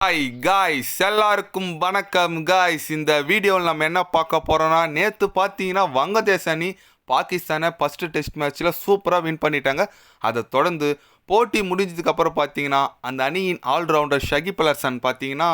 Hi guys எல்லாருக்கும் வணக்கம். Guys இந்த வீடியோவில் நம்ம என்ன பார்க்க போகிறோம்னா நேற்று பார்த்தீங்கன்னா வங்கதேச அணி பாகிஸ்தானை ஃபஸ்ட்டு டெஸ்ட் மேட்ச்சில் சூப்பராக வின் பண்ணிட்டாங்க. அதை தொடர்ந்து போட்டி முடிஞ்சதுக்கப்புறம் பார்த்தீங்கன்னா அந்த அணியின் ஆல்ரவுண்டர் ஷகிப் அலர்சன் பார்த்தீங்கன்னா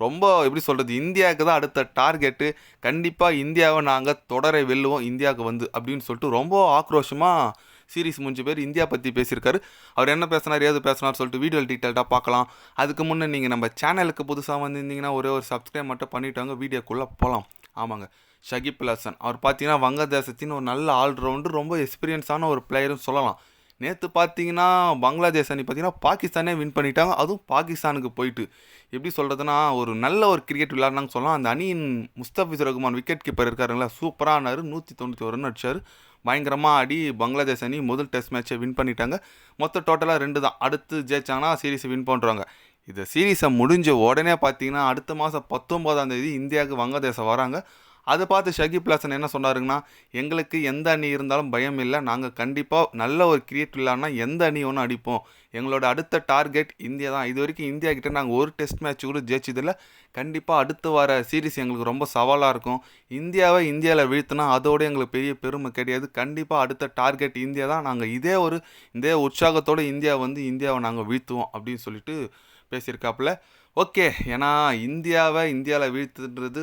ரொம்ப எப்படி சொல்கிறது இந்தியாவுக்கு தான் அடுத்த டார்கெட்டு கண்டிப்பாக இந்தியாவை நாங்கள் தொடரை வெல்லுவோம் இந்தியாவுக்கு வந்து அப்படின்னு சொல்லிட்டு ரொம்ப ஆக்ரோஷமாக சீரிஸ் முடிஞ்சு பேர் இந்தியா பற்றி பேசியிருக்காரு. அவர் என்ன பேசினார் ஏது பேசினார் சொல்லிட்டு வீடியோ டீட்டெயில்டாக பார்க்கலாம். அதுக்கு முன்னே நீங்கள் நம்ம சேனலுக்கு புதுசாக வந்திருந்தீங்கன்னா ஒரே ஒரு சப்ஸ்கிரைப் மட்டும் பண்ணிவிட்டாங்க வீடியோக்குள்ளே போகலாம் ஆமாங்க. ஷகிப் அல் ஹசன் அவர் பார்த்தீங்கன்னா வங்கதேசத்தின் ஒரு நல்ல ஆல்ரவுண்டு ரொம்ப எக்ஸ்பீரியன்ஸான ஒரு பிளேயரும் சொல்லலாம். நேற்று பார்த்தீங்கன்னா பங்களாதேஷ் அணி பார்த்தீங்கன்னா பாகிஸ்தானே வின் பண்ணிட்டாங்க. அதுவும் பாகிஸ்தானுக்கு போயிட்டு. எப்படி சொல்கிறதுனா ஒரு நல்ல ஒரு கிரிக்கெட் விளையாடினாங்க சொல்லலாம். அந்த அணியின் முஸ்தபிஸ் ரகுமான் விக்கெட் கீப்பர் இருக்காருங்களா சூப்பராக ஆனார் நூற்றி தொண்ணூற்றி ஒரு ரன் அடிச்சார். பயங்கரமாக ஆடி பங்களாதேஷ் அணி முதல் டெஸ்ட் மேட்ச்சை வின் பண்ணிட்டாங்க. மொத்தம் டோட்டலாக ரெண்டு தான். அடுத்து ஜெயிச்சாங்கன்னா சீரீஸை வின் பண்ணுறாங்க இந்த சீரீஸை முடிஞ்ச உடனே பார்த்தீங்கன்னா அடுத்த மாதம் பத்தொம்போதாம் தேதி இந்தியாவுக்கு வங்கதேசம் வராங்க. அதை பார்த்து ஷகிப் ஹசன் என்ன சொன்னாருங்கன்னா எங்களுக்கு எந்த அணி இருந்தாலும் பயம் இல்லை நாங்கள் கண்டிப்பாக நல்ல ஒரு கிரியேட் இல்லைன்னா எந்த அணி ஒன்றும் அடிப்போம். எங்களோட அடுத்த டார்கெட் இந்தியா தான். இது வரைக்கும் இந்தியா கிட்டே நாங்கள் ஒரு டெஸ்ட் மேட்ச் கூட ஜெயிச்சதில்ல கண்டிப்பாக அடுத்து வர சீரிஸ் எங்களுக்கு ரொம்ப சவாலாக இருக்கும். இந்தியாவை இந்தியாவில் வீழ்த்தினா அதோட எங்களுக்கு பெரிய பெருமை கிடையாது. கண்டிப்பாக அடுத்த டார்கெட் இந்தியா தான். நாங்கள் இதே ஒரு இதே உற்சாகத்தோடு இந்தியா வந்து இந்தியாவை நாங்கள் வீழ்த்துவோம் அப்படின்னு சொல்லிட்டு பேசியிருக்காப்புல. ஓகே ஏன்னா இந்தியாவை இந்தியாவில் வீழ்த்துன்றது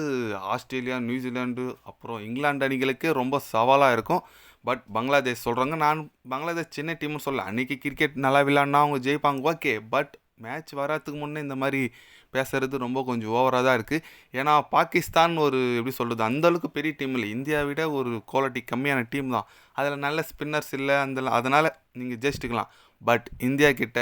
ஆஸ்திரேலியா நியூசிலாண்டு அப்புறம் இங்கிலாந்து அணிகளுக்கே ரொம்ப சவாலாக இருக்கும். பட் பங்களாதேஷ் சொல்கிறாங்க நான் பங்களாதேஷ் சின்ன டீம்னு சொல்ல அன்றைக்கி கிரிக்கெட் நல்லா விளாட்னா அவங்க ஜெயிப்பாங்க. ஓகே பட் மேட்ச் வராதுக்கு முன்னே இந்த மாதிரி பேசுகிறது ரொம்ப கொஞ்சம் ஓவராக தான் இருக்குது ஏன்னா பாகிஸ்தான் ஒரு எப்படி சொல்கிறது அந்தளவுக்கு பெரிய டீம் இல்லை. இந்தியாவை விட ஒரு குவாலிட்டி கம்மியான டீம் தான். அதில் நல்ல ஸ்பின்னர்ஸ் இல்லை அந்த அதனால் நீங்கள் ஜெயிச்சிட்டுக்கலாம். பட் இந்தியா கிட்ட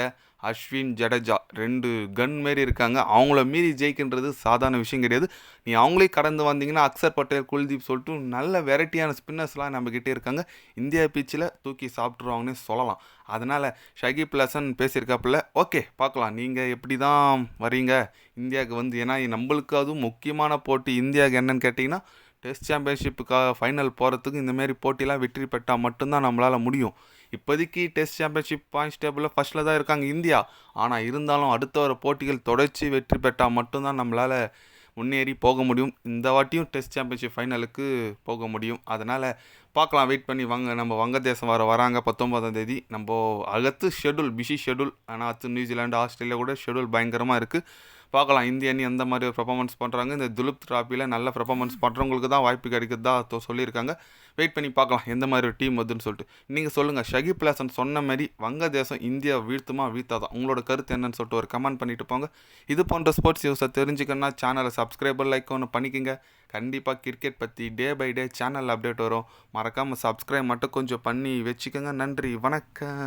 அஸ்வின் ஜடேஜா ரெண்டு கன் மாரி இருக்காங்க. அவங்கள மீறி ஜெயிக்கின்றது சாதாரண விஷயம் கிடையாது. நீ அவங்களே கடந்து வந்தீங்கன்னா அக்சர் பட்டேல் குல்தீப் சொல்லிட்டு நல்ல வெரைட்டியான ஸ்பின்னர்ஸ்லாம் நம்மக்கிட்டே இருக்காங்க. இந்தியா பீச்சில் தூக்கி சாப்பிட்ருவாங்கன்னு சொல்லலாம். அதனால் ஷகிப் லசன் பேசியிருக்காப்புல. ஓகே பார்க்கலாம். நீங்கள் எப்படி தான் வரீங்க இந்தியாவுக்கு வந்து ஏன்னா நம்மளுக்கு அதுவும் முக்கியமான போட்டி இந்தியாவுக்கு என்னன்னு கேட்டிங்கன்னா டெஸ்ட் சாம்பியன்ஷிப்புக்காக ஃபைனல் போகிறதுக்கு இந்தமாரி போட்டிலாம் வெற்றி பெற்றால் மட்டும்தான் நம்மளால் முடியும். இப்போதைக்கு டெஸ்ட் சாம்பியன்ஷிப் பாயிண்ட்ஸ் டேபிளில் ஃபஸ்ட்டில் தான் இருக்காங்க இந்தியா. ஆனால் இருந்தாலும் அடுத்த வர போட்டிகள் தொடர்ச்சி வெற்றி பெற்றால் மட்டும்தான் நம்மளால் முன்னேறி போக முடியும். இந்த வாட்டியும் டெஸ்ட் சாம்பியன்ஷிப் ஃபைனலுக்கு போக முடியும். அதனால் பார்க்கலாம். வெயிட் பண்ணி வாங்க. நம்ம வங்கதேசம் வர வராங்க பத்தொம்பதாம் தேதி. நம்ம அடுத்து ஷெடியூல் பிஸி ஷெடியூல் ஆனால் அடுத்து நியூசிலாண்டு ஆஸ்திரேலியா கூட ஷெடியூல் பயங்கரமாக இருக்குது பார்க்கலாம். இந்திய அணி எந்த மாதிரி ஒரு பர்ஃபார்மன்ஸ் பண்ணுறாங்க இந்த துலுப் ட்ராஃபியில் நல்ல பர்ஃபார்மன்ஸ் பண்ணுறவங்களுக்கு தான் வாய்ப்பு கிடைக்குதா? சொல்லியிருக்காங்க. வெயிட் பண்ணி பார்க்கலாம். எந்த மாதிரி ஒரு டீம் வருதுன்னு சொல்லிட்டு. நீங்கள் சொல்லுங்கள் ஷகிப் பிளாசன் சொன்ன மாதிரி வங்கதேசம் இந்தியா வீழ்த்துமா? வீழ்த்தாதான் உங்களோட கருத்து என்னன்னு சொல்லிட்டு ஒரு கமெண்ட் பண்ணிட்டு போங்க. இது போன்ற ஸ்போர்ட்ஸ் நியூஸை தெரிஞ்சுக்கணும்னா சேனலை சப்ஸ்கிரைபர் லைக் ஒன்று பண்ணிக்கோங்க. கண்டிப்பாக கிரிக்கெட் பற்றி day by day channel update வரும். மறக்காமல் சப்ஸ்கிரைப் மட்டும் கொஞ்சம் பண்ணி வச்சுக்கோங்க. நன்றி. வணக்கம்.